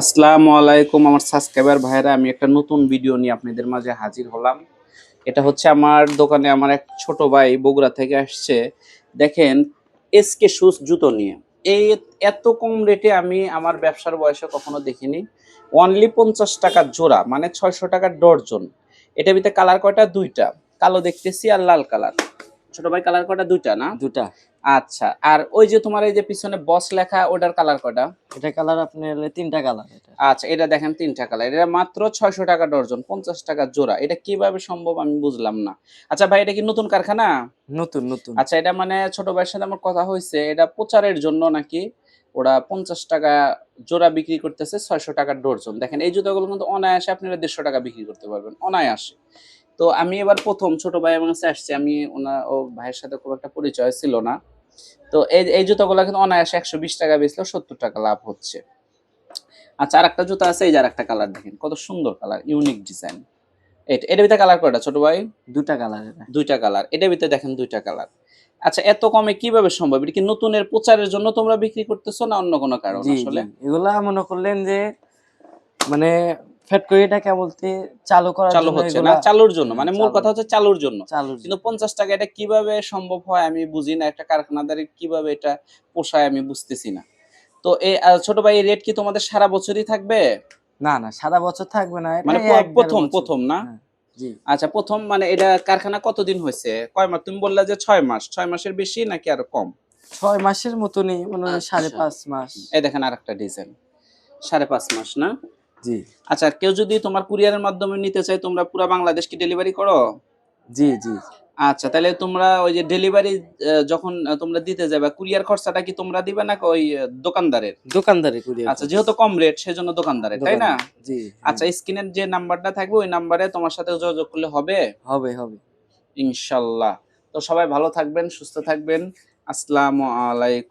আসসালামু আলাইকুম আমার সাবস্ক্রাইবার ভাইরা আমি একটা নতুন ভিডিও নিয়ে আপনাদের মাঝে হাজির হলাম। এটা হচ্ছে আমার দোকানে আমার এক ছোট ভাই বগুড়া থেকে আসছে। দেখেন এসকে শুজ জুতো নিয়ে। এই এত কম রেটে আমি আমার ব্যবসার বয়সে কখনো দেখিনি। অনলি পঞ্চাশ টাকা জোড়া মানে ছয়শো টাকার ডর্জন। এটা ভিতরে কালার কয়টা? দুইটা। কালো দেখতেছি আর লাল কালার। ছোট ভাই কালার কয়টা? দুইটা না? দুটা আচ্ছা আর ওই যে তোমার এই যে পিছনে বস লেখা ওটার কালার কয়টা? এটা কালার আপনার তিনটা কালার এটা। আচ্ছা এটা দেখেন তিনটা কালার এটা মাত্র ছয়শো টাকা ডর্জন পঞ্চাশ টাকা জোড়া। এটা কীভাবে সম্ভব আমি বুঝলাম না। আচ্ছা ভাই এটা কি নতুন কারখানা? নতুন নতুন। আচ্ছা এটা মানে ছোট ভাইয়ের সাথে আমার কথা হয়েছে এটা প্রচারের জন্য নাকি? ওরা পঞ্চাশ টাকা জোড়া বিক্রি করতেছে ছয়শো টাকা ডর্জন দেখেন এই জুতোগুলো কিন্তু অনায়াসে আপনারা দেড়শো টাকা বিক্রি করতে পারবেন অনায়াসে। তো আমি এবার প্রথম ছোট ভাই আমার কাছে আসছে আমি ওনার ও ভাইয়ের সাথে খুব একটা পরিচয় ছিল না। তো এই এই জুতোগুলো কিন্তু অনায়াসে একশো বিশ টাকা বেচলেও সত্তর টাকা লাভ হচ্ছে। আচ্ছা আর একটা জুতো আছে এই যে আর একটা কালার দেখেন কত সুন্দর কালার ইউনিক ডিজাইন। এটা এটার ভিতরে কালার কয়টা ছোট ভাই? দুটা কালার এটা দুইটা কালার এটার ভিতরে দেখেন দুইটা কালার। আচ্ছা এত কমে কীভাবে সম্ভব? এটা কি নতুনের প্রচারের জন্য তোমরা বিক্রি করতেছো না অন্য কোনো কারণ আসলে? এগুলা মনে করলেন যে মানে ফ্যাট বলতে চালু করার চালু হচ্ছে না চালুর জন্য। মানে মূল কথা হচ্ছে চালুর জন্য। কিন্তু পঞ্চাশ টাকা এটা কীভাবে সম্ভব হয় আমি বুঝি না একটা কারখানাদারি কীভাবে এটা পোষায় আমি বুঝতেছি না। তো এই ছোট ভাই রেট কি তোমাদের সারা বছরই থাকবে? না না সারা বছর থাকবে না মানে প্রথম প্রথম না? হ্যাঁ, আচ্ছা প্রথম মানে এটা কারখানা কতদিন হয়েছে? কয় মাস? তুমি বললে যে ছয় মাস। ছয় মাসের বেশি নাকি আরও কম? ছয় মাসের মতনই মনে সাড়ে। পাঁচ মাস। এই দেখেন আর একটা ডিজাইন। সাড়ে পাঁচ মাস না? জি। আচ্ছা কেউ যদি তোমার কুরিয়ারের মাধ্যমে নিতে চায় তোমরা পুরো বাংলাদেশ কি ডেলিভারি করো? জি জি। আচ্ছা তাহলে তোমরা ওই যে ডেলিভারি যখন তোমরা দিতে যাবে কুরিয়ার খরচাটা কি তোমরা দিবে না ওই দোকানদারের? দোকানদারের দোকানদারি করি আচ্ছা যেহেতু কম রেট সেজন্য দোকানদারের তাই না? জি। আচ্ছা স্ক্রিনের যে নাম্বারটা থাকবে ওই নাম্বারে তোমার সাথে যোগাযোগ করলে হবে? হবে হবে। ইনশাল্লাহ। তো সবাই ভালো থাকবেন সুস্থ থাকবেন। আসসালামু আলাইকুম।